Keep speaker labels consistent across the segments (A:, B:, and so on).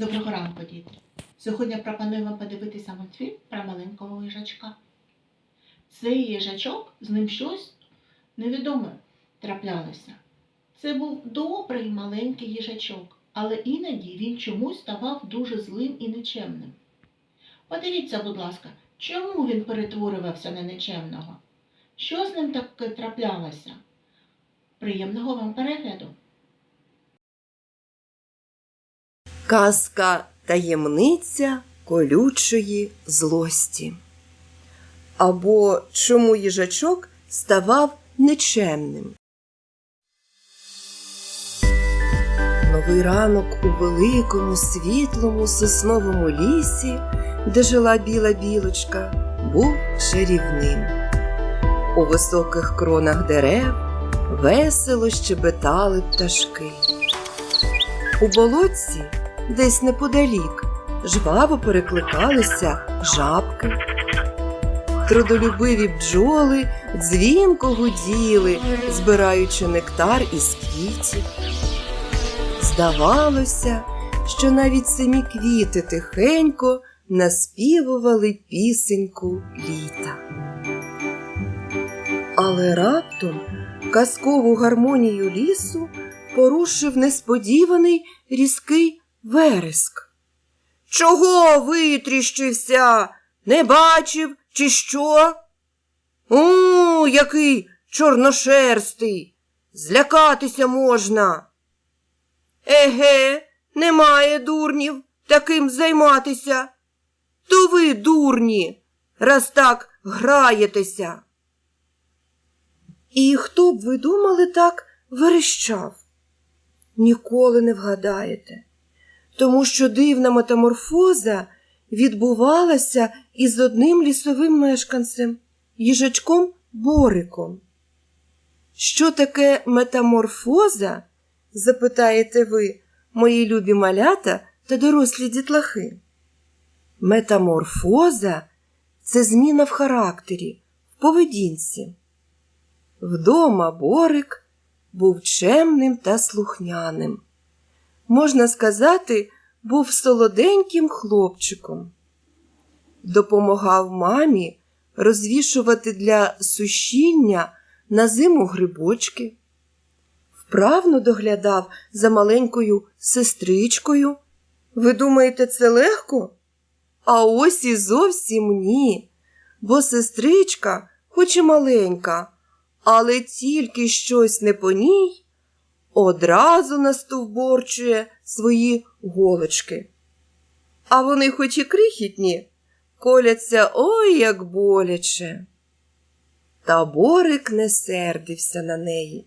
A: Доброго ранку, діти. Сьогодні пропоную вам подивитися мультфільм про маленького їжачка. Цей їжачок з ним щось невідоме траплялося. Це був добрий маленький їжачок, але іноді він чомусь ставав дуже злим і нечемним. Подивіться, будь ласка, чому він перетворювався на нечемного? Що з ним таке траплялося? Приємного вам перегляду!
B: Казка таємниця колючої злості. Або чому їжачок ставав нечемним. Новий ранок у великому світлому сосновому лісі, де жила біла білочка, був чарівним. У високих кронах дерев весело щебетали пташки. У болотці, десь неподалік, жваво перекликалися жабки. Трудолюбиві бджоли дзвінко гуділи, збираючи нектар із квітів. Здавалося, що навіть самі квіти тихенько наспівували пісеньку літа. Але раптом казкову гармонію лісу порушив несподіваний різкий вереск. Чого витріщився? Не бачив, чи що? У, який чорношерстий. Злякатися можна. Еге, немає дурнів таким займатися. То ви дурні, раз так граєтеся. І хто б ви думали так верещав? Ніколи не вгадаєте, тому що дивна метаморфоза відбувалася із одним лісовим мешканцем, їжачком Бориком. Що таке метаморфоза? запитаєте ви, мої любі малята та дорослі дітлахи. Метаморфоза це зміна в характері, в поведінці. Вдома Борик був чемним та слухняним. Можна сказати, був солоденьким хлопчиком. Допомагав мамі розвішувати для сушіння на зиму грибочки, вправно доглядав за маленькою сестричкою. Ви думаєте, це легко? А ось і зовсім ні, бо сестричка, хоч і маленька, але тільки щось не по ній, одразу настовборчує свої голочки. А вони, хоч і крихітні, коляться ой як боляче. Та Борик не сердився на неї,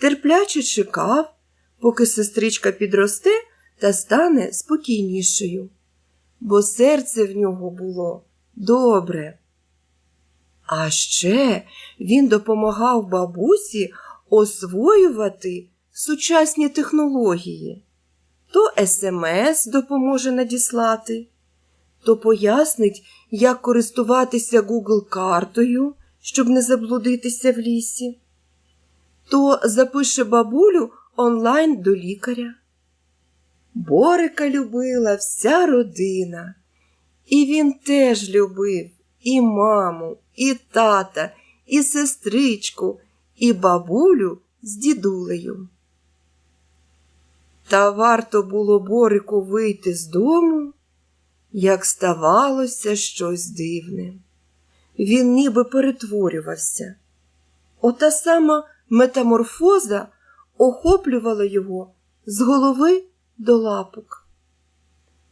B: терпляче чекав, поки сестричка підросте та стане спокійнішою, бо серце в нього було добре. А ще він допомагав бабусі освоювати сучасні технології. То смс допоможе надіслати, то пояснить, як користуватися Google картою, щоб не заблудитися в лісі, то запише бабулю онлайн до лікаря. Борика любила вся родина, і він теж любив і маму, і тата, і сестричку, і бабулю з дідулею. Та варто було Борику вийти з дому, як ставалося щось дивне. Він ніби перетворювався. Ота сама метаморфоза охоплювала його з голови до лапок.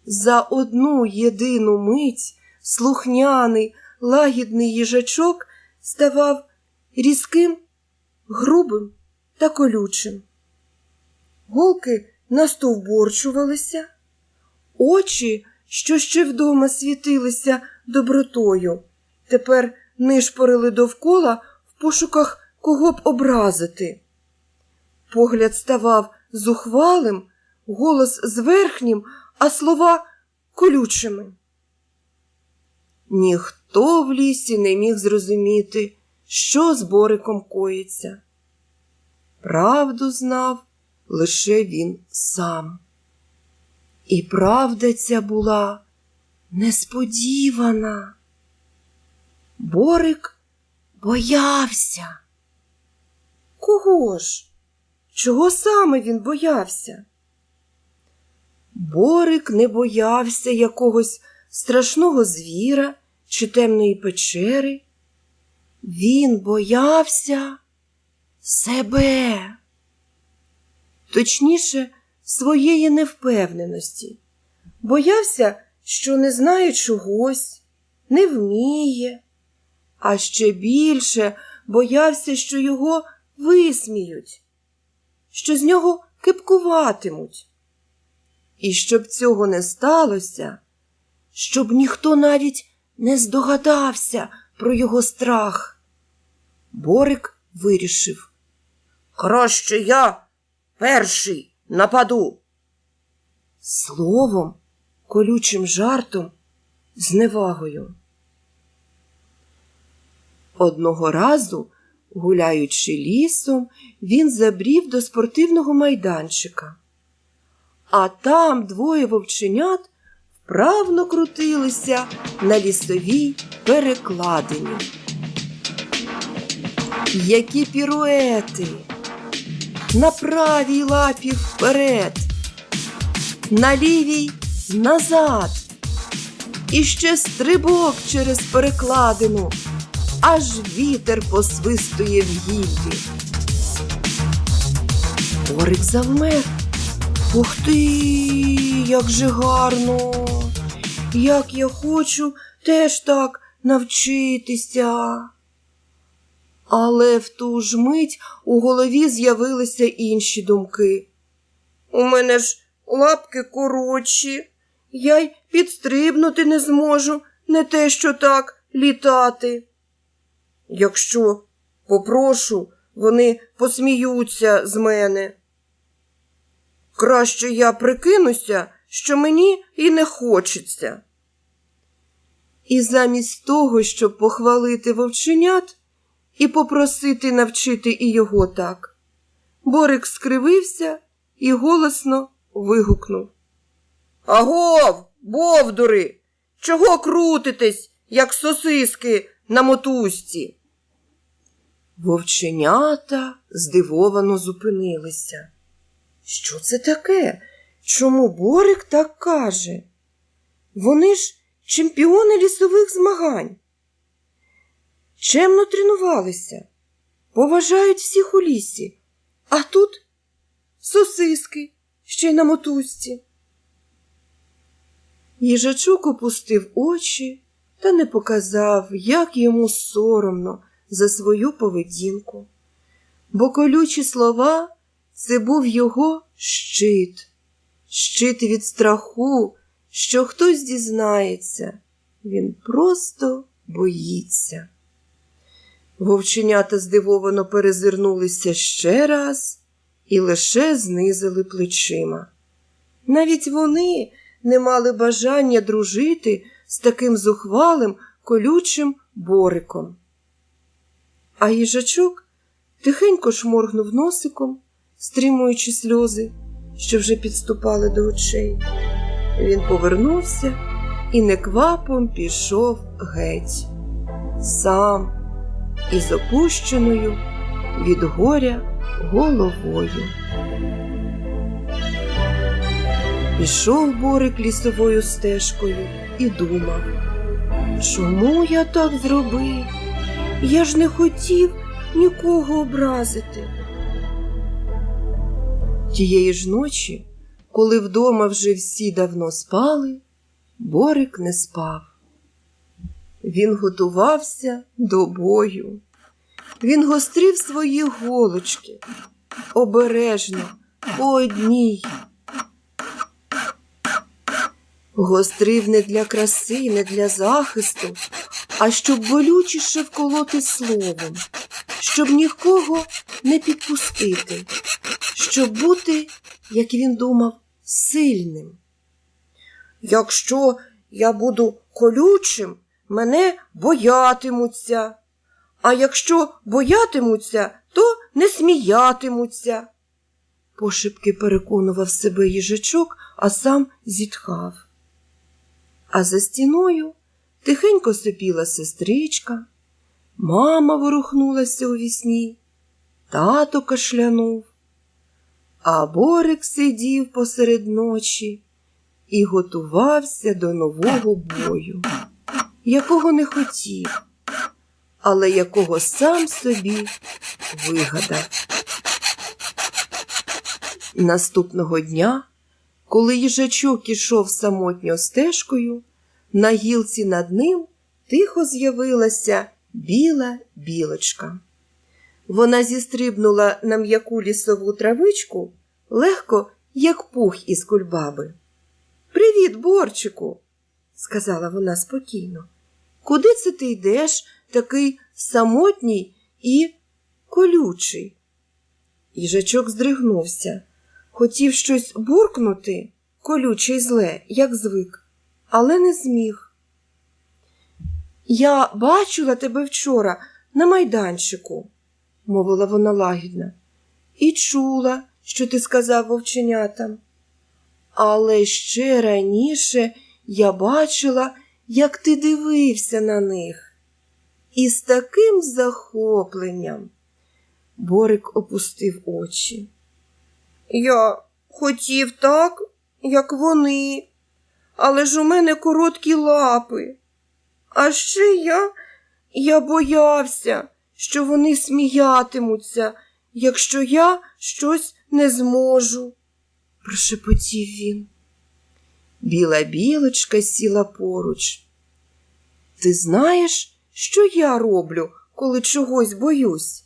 B: За одну єдину мить слухняний, лагідний їжачок ставав різким, грубим та колючим. Голки настовборчувалися, очі, що ще вдома світилися добротою, тепер нишпорили довкола в пошуках кого б образити. Погляд ставав зухвалим, голос зверхнім, а слова колючими. Ніхто в лісі не міг зрозуміти, що з Бориком коїться. Правду знав лише він сам. І правда ця була несподівана. Борик боявся. Кого ж? Чого саме він боявся? Борик не боявся якогось страшного звіра чи темної печери. Він боявся себе, точніше, своєї невпевненості. Боявся, що не знає чогось, не вміє, а ще більше боявся, що його висміють, що з нього кипкуватимуть. І щоб цього не сталося, щоб ніхто навіть не здогадався про його страх. Борик вирішив. Краще я перший нападу. Словом, колючим жартом, зневагою. Одного разу, гуляючи лісом, він забрів до спортивного майданчика. А там двоє вовченят вправно крутилися на лісовій перекладині. Які піруети! На правій лапі вперед, на лівій назад. І ще стрибок через перекладину, аж вітер посвистує в гіллі. Орик завмер. Ух ти, як же гарно! Як я хочу теж так навчитися. Але в ту ж мить у голові з'явилися інші думки. У мене ж лапки коротші, я й підстрибнути не зможу, не те, що так літати. Якщо попрошу, вони посміються з мене. Краще я прикинуся, що мені і не хочеться. І замість того, щоб похвалити вовченят і попросити навчити і його так, Борик скривився і голосно вигукнув. Агов, бовдури! Чого крутитесь, як сосиски на мотузці? Вовченята здивовано зупинилися. Що це таке? Чому Борик так каже? Вони ж чемпіони лісових змагань. Чемно тренувалися, поважають всіх у лісі, а тут сосиски ще й на мотузці. Їжачок опустив очі та не показав, як йому соромно за свою поведінку, бо колючі слова це був його щит, щит від страху, що хтось дізнається. Він просто боїться. Вовченята здивовано перезирнулися ще раз і лише знизили плечима. Навіть вони не мали бажання дружити з таким зухвалим колючим бориком. А їжачок тихенько шморгнув носиком, стримуючи сльози, що вже підступали до очей. Він повернувся і неквапом пішов геть, сам із опущеною від горя головою. Пішов Борик лісовою стежкою і думав, чому я так зробив? Я ж не хотів нікого образити. Тієї ж ночі, коли вдома вже всі давно спали, Борик не спав. Він готувався до бою. Він гострив свої голочки обережно по одній. Гострив не для краси, не для захисту, а щоб болючіше вколоти словом, щоб нікого не підпустити, щоб бути, як він думав, сильним. Якщо я буду колючим, мене боятимуться, а якщо боятимуться, то не сміятимуться. Пошепки переконував себе їжачок, а сам зітхав. А за стіною тихенько сопіла сестричка, мама ворухнулася у вісні, тато кашлянув, а Борик сидів посеред ночі і готувався до нового бою, якого не хотів, але якого сам собі вигадав. Наступного дня, коли їжачок ішов самотньо стежкою, на гілці над ним тихо з'явилася біла білочка. Вона зістрибнула на м'яку лісову травичку легко, як пух із кульбаби. Привіт, борчику, сказала вона спокійно. Куди це ти йдеш, такий самотній і колючий? Їжачок здригнувся. Хотів щось буркнути, колюче й зле, як звик, але не зміг. Я бачила тебе вчора на майданчику, мовила вона лагідно, і чула, що ти сказав вовченятам. Але ще раніше я бачила, як ти дивився на них. І з таким захопленням. Борик опустив очі. Я хотів так, як вони, але ж у мене короткі лапи. А ще я, я боявся, що вони сміятимуться, якщо я щось не зможу, прошепотів він. Біла білочка сіла поруч. Ти знаєш, що я роблю, коли чогось боюсь?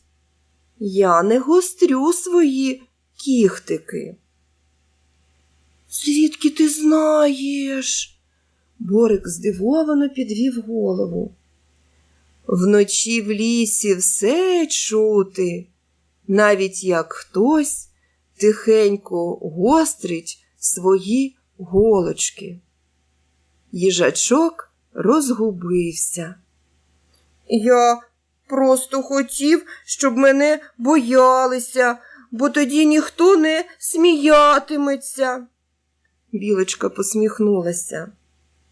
B: Я не гострю свої кіхтики. Звідки ти знаєш? Борик здивовано підвів голову. Вночі в лісі все чути, навіть як хтось тихенько гострить свої голочки. Їжачок розгубився. Я просто хотів, щоб мене боялися, бо тоді ніхто не сміятиметься. Білочка посміхнулася.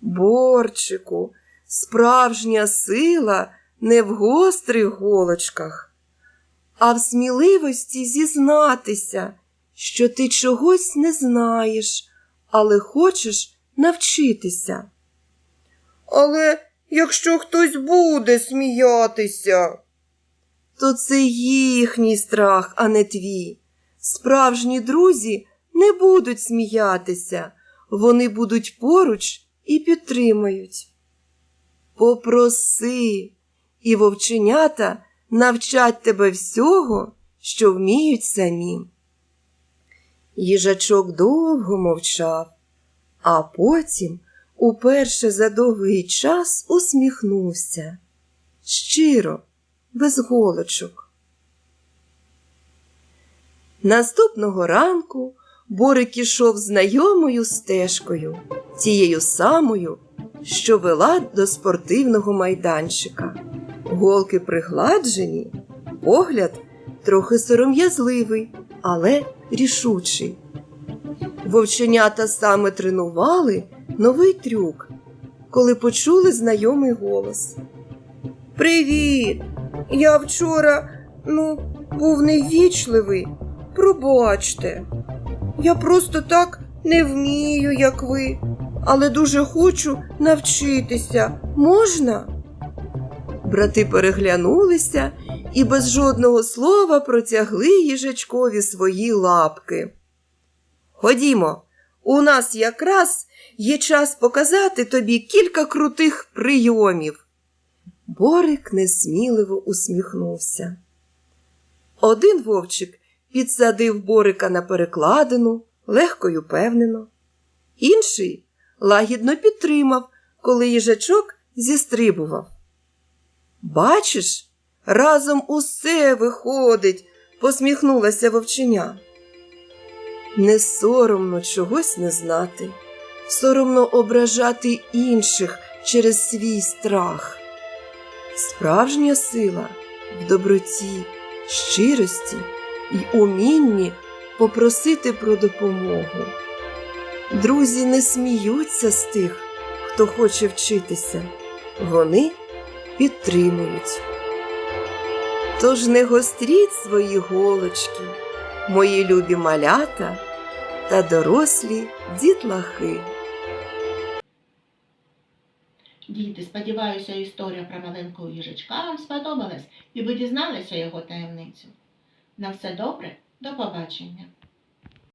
B: Борчику, справжня сила не в гострих голочках, а в сміливості зізнатися, що ти чогось не знаєш, але хочеш навчитися. Але якщо хтось буде сміятися, то це їхній страх, а не твій. Справжні друзі не будуть сміятися, вони будуть поруч і підтримають. Попроси, і вовченята навчать тебе всього, що вміють самі. Їжачок довго мовчав, а потім уперше за довгий час усміхнувся. Щиро, без голочок. Наступного ранку Борик ішов знайомою стежкою, тією самою, що вела до спортивного майданчика. Голки пригладжені, погляд трохи сором'язливий, але рішучий. Вовченята саме тренували новий трюк, коли почули знайомий голос. Привіт! Я вчора, ну, був неввічливий. Пробачте. Я просто так не вмію, як ви, але дуже хочу навчитися. Можна? Брати переглянулися і без жодного слова протягли їжачкові свої лапки. Ходімо, у нас якраз є час показати тобі кілька крутих прийомів. Борик несміливо усміхнувся. Один вовчик підсадив Борика на перекладину, легко й упевнено. Інший лагідно підтримав, коли їжачок зістрибував. Бачиш, разом усе виходить, посміхнулася вовченя. Не соромно чогось не знати, соромно ображати інших через свій страх. Справжня сила в доброті, щирості й умінні попросити про допомогу. Друзі не сміються з тих, хто хоче вчитися. Вони підтримують. Тож не гостріть свої голочки, мої любі малята та дорослі дітлахи.
A: Діти, сподіваюся, історія про маленького їжачка вам сподобалась і ви дізналися його таємницю. На все добре, до побачення.